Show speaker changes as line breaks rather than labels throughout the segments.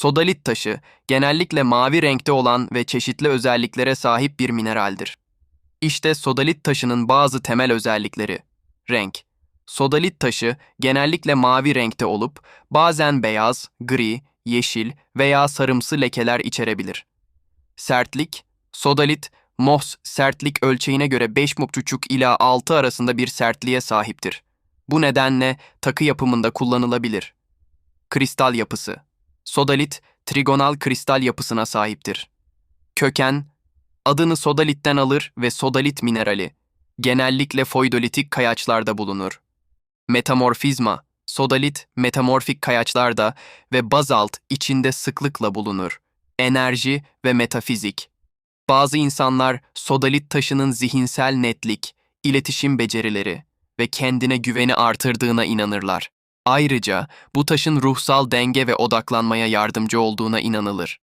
Sodalit taşı genellikle mavi renkte olan ve çeşitli özelliklere sahip bir mineraldir. İşte sodalit taşının bazı temel özellikleri. Renk. Sodalit taşı genellikle mavi renkte olup bazen beyaz, gri, yeşil veya sarımsı lekeler içerebilir. Sertlik. Sodalit, Mohs sertlik ölçeğine göre 5,5 ila 6 arasında bir sertliğe sahiptir. Bu nedenle takı yapımında kullanılabilir. Kristal yapısı. Sodalit, trigonal kristal yapısına sahiptir. Köken, adını sodalitten alır ve sodalit minerali, genellikle foidolitik kayaçlarda bulunur. Metamorfizma, sodalit metamorfik kayaçlarda ve bazalt içinde sıklıkla bulunur. Enerji ve metafizik. Bazı insanlar sodalit taşının zihinsel netlik, iletişim becerileri ve kendine güveni artırdığına inanırlar. Ayrıca bu taşın ruhsal denge ve odaklanmaya yardımcı olduğuna inanılır.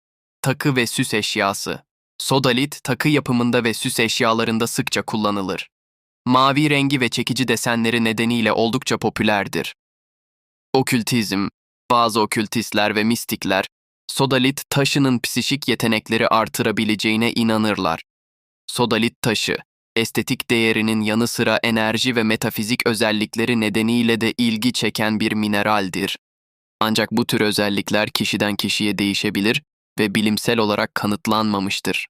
Takı ve süs eşyası. Sodalit takı yapımında ve süs eşyalarında sıkça kullanılır. Mavi rengi ve çekici desenleri nedeniyle oldukça popülerdir. Okültizm, bazı okültistler ve mistikler, sodalit taşının psişik yetenekleri artırabileceğine inanırlar. Sodalit taşı, estetik değerinin yanı sıra enerji ve metafizik özellikleri nedeniyle de ilgi çeken bir mineraldir. Ancak bu tür özellikler kişiden kişiye değişebilir ve bilimsel olarak kanıtlanmamıştır.